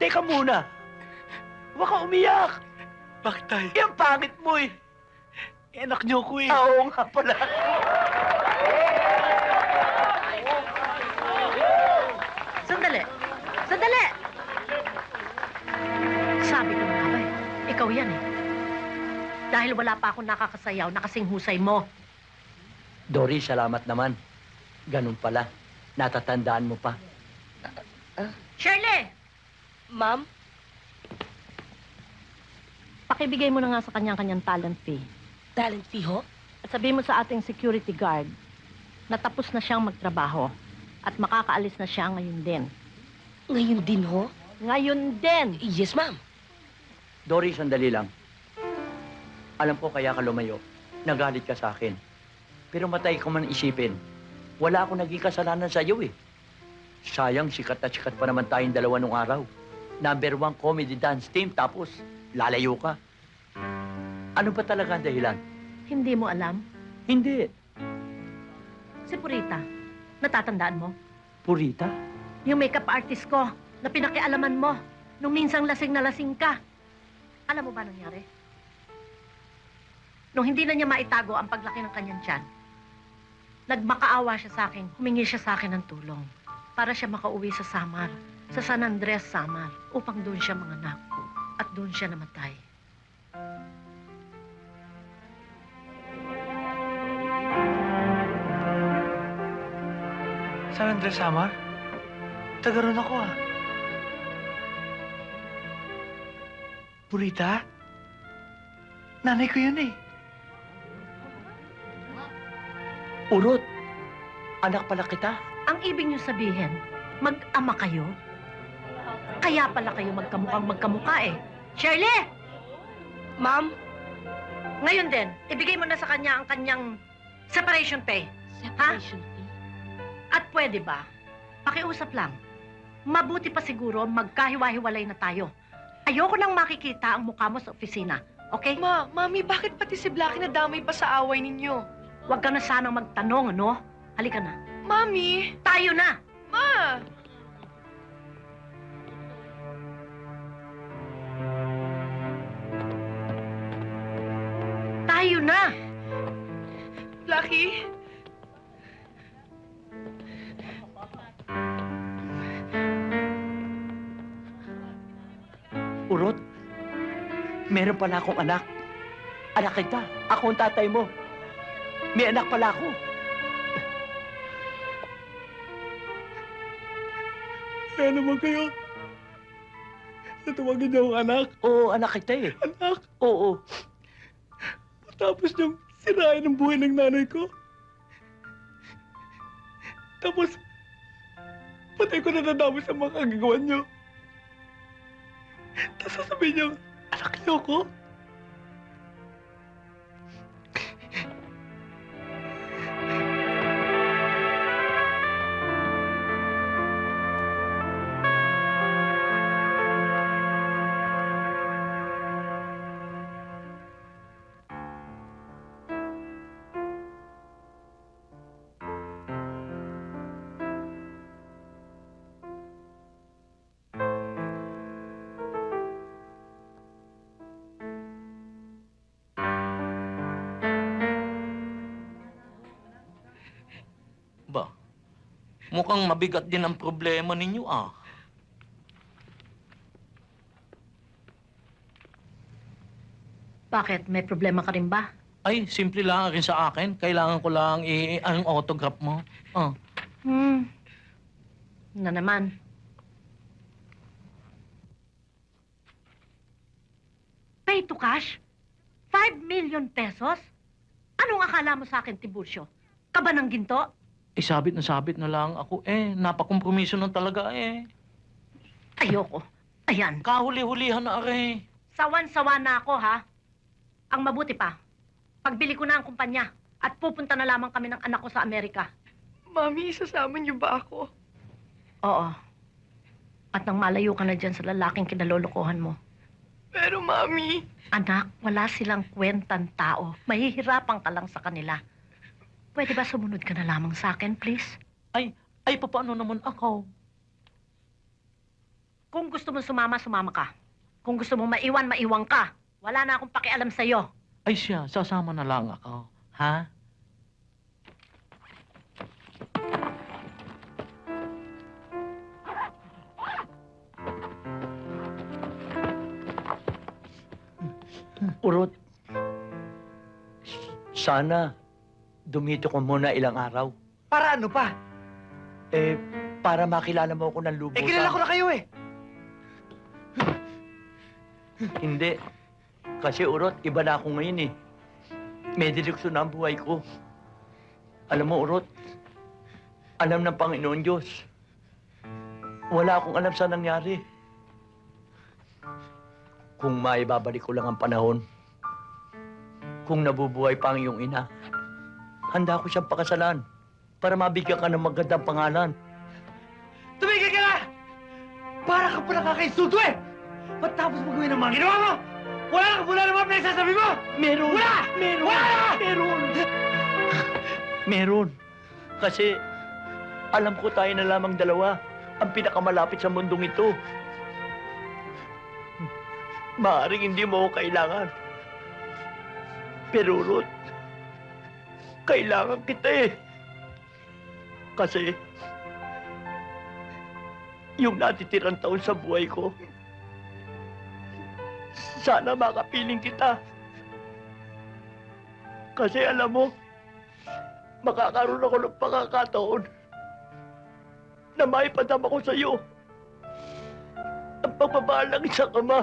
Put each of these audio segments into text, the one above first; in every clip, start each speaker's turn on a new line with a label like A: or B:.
A: Teka muna. Huwag ka umiyak.
B: Bakit tay?
A: Eh, ang pangit mo eh.
B: Eh, anak niyo ko eh.
A: Oo nga pala.
C: Sandali! Sandali! Sabi ko na nga ba eh, ikaw yan eh. Dahil wala pa akong nakakasayaw na kasing husay mo.
A: Dory, salamat naman. Ganun pala. Natatandaan mo pa.
C: Shirley!
D: Ma'am?
C: Pakibigay mo na nga sa kanyang-kanyang talent fee.
D: Talent fee ho?
C: At sabihin mo sa ating security guard na tapos na siyang magtrabaho at makakaalis na siya ngayon din.
D: Ngayon din ho?
C: Ngayon din!
D: Yes, ma'am.
A: Dory, sandali lang. Alam ko kaya ka lumayo. Nagalit ka sa akin. Pero matay ko man isipin. Wala akong naging kasalanan sa iyo eh. Sayang, sikat at sikat pa naman tayong dalawa nung araw. Number one comedy dance team, tapos lalayo ka. Ano ba talaga ang dahilan?
C: Hindi mo alam?
A: Hindi.
C: Si Purita, natatandaan mo?
A: Purita?
C: Yung makeup artist ko na pinakialaman mo nung minsang lasing na lasing ka. Alam mo ba nangyari? Nung hindi na niya maitago ang paglaki ng kanyang tiyan, nagmakaawa siya sa akin, humingi siya sa akin ng tulong para siya makauwi sa Samar, sa San Andres, Samar, upang doon siya manganak at doon siya namatay.
B: San Andres Samar? Taga ron ako ah. Purita? Nanay ko yun eh.
A: Urot! Anak pala kita.
C: Ang ibig niyo sabihin, mag-ama kayo? Kaya pala kayo magkamukhang magkamukha eh. Shirley!
D: Ma'am?
C: Ngayon din, ibigay mo na sa kanya ang kanyang separation pay.
D: Separation fee?
C: At pwede ba? Pakiusap lang. Mabuti pa siguro magkahiwa-hiwalay na tayo. Ayoko nang makikita ang mukha mo sa opisina. Okay?
E: Ma, Mami, bakit pati si Blackie nadamay pa sa away ninyo?
C: Huwag ka na sanang magtanong, ano? Halika na.
E: Mami!
C: Tayo na!
E: Ma!
C: Na!
E: Blackie?
A: Urot, meron pala akong anak. Anak kita. Ako ang tatay mo. May anak pala ako.
B: Kaya naman kayo. Natawagin niyo ang anak.
A: Oo, anak kita eh.
B: Anak.
A: Oo.
B: Tapos niyong sirain ang buhay ng nanay ko. Tapos, patay ko na nadami sa mga kagagawa niyo. Tapos sasabihin niyo, anak niyo ko?
F: Ba, mukhang mabigat din ang problema ninyo ah.
C: Bakit? May problema ka rin ba?
F: Ay, simple lang rin sa akin. Kailangan ko lang i ang autograph mo. Ah,
C: Hmm. Na naman. Pay to cash? Five million pesos? Anong akala mo sa akin, Tiburcio? Kaba ng ginto?
F: Eh, sabit na sabit na lang ako. Eh, napakompromiso na talaga eh.
C: Ayoko. Ayan.
F: Kahuli-hulihan na are.
C: Sawan-sawa na ako, ha? Ang mabuti pa, pagbili ko na ang kumpanya at pupunta na lamang kami ng anak ko sa Amerika.
E: Mami, isasama niyo ba ako?
C: Oo. At nang malayo ka na dyan sa lalaking kinalolokohan mo.
E: Pero, Mami...
C: Anak, wala silang kwentang tao. Mahihirapan ka lang sa kanila. Pwede ba sumunod ka na lamang sa akin, please?
F: Ay, ay, paano naman ako?
C: Kung gusto mo sumama, sumama ka. Kung gusto mo maiwan, maiwan ka. Wala na akong pakialam sa'yo.
F: Ay siya, sasama na lang ako. Ha?
A: Urot, sana dumito ko muna ilang araw.
B: Para ano pa?
A: Eh, para makilala mo ako ng lubusan.
B: Eh, kilala ko na kayo eh.
A: Hindi. Kasi Urot, iba na ako ngayon eh. May direksyon na ang buhay ko. Alam mo, Urot, alam ng Panginoon Diyos. Wala akong alam sa nangyari. Kung maibabalik ko lang ang panahon, kung nabubuhay pa ang iyong ina, handa ko siyang pakasalan para mabigyan ka ng magandang pangalan.
B: Tumigil ka na! Para ka pa nakakainsulto eh! Matapos mo gawin ang mga ginawa mo! Wala ka wala naman pinagsasabi mo!
A: Meron!
B: Wala!
A: Meron!
B: Wala!
A: Meron! Meron. Kasi alam ko tayo na lamang dalawa ang pinakamalapit sa mundong ito. Maaring hindi mo ako kailangan. Pero Ruth, kailangan kita eh. Kasi yung natitirang taon sa buhay ko, sana makapiling kita. Kasi alam mo, makakaroon ako ng pagkakataon na maipadama ko sa iyo ang pagmamahal ng isang ama.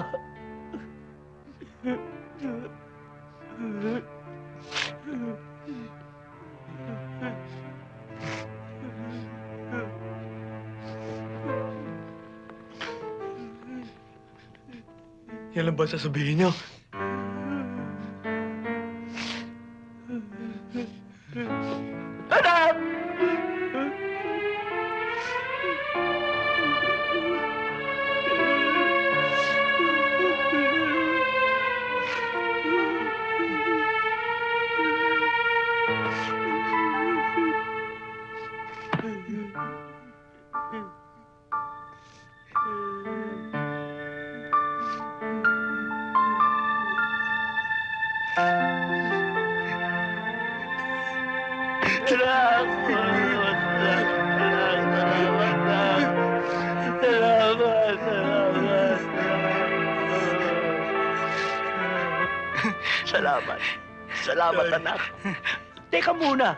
B: Yan lang ba sasabihin niyo?
A: Salamat! Salamat! Anak! Teka muna!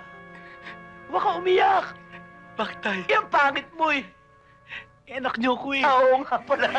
A: Huwag ka umiyak!
B: Bakit tayo?
A: Ang pangit mo eh!
B: Anak niyo ko eh.
A: Oo nga pala!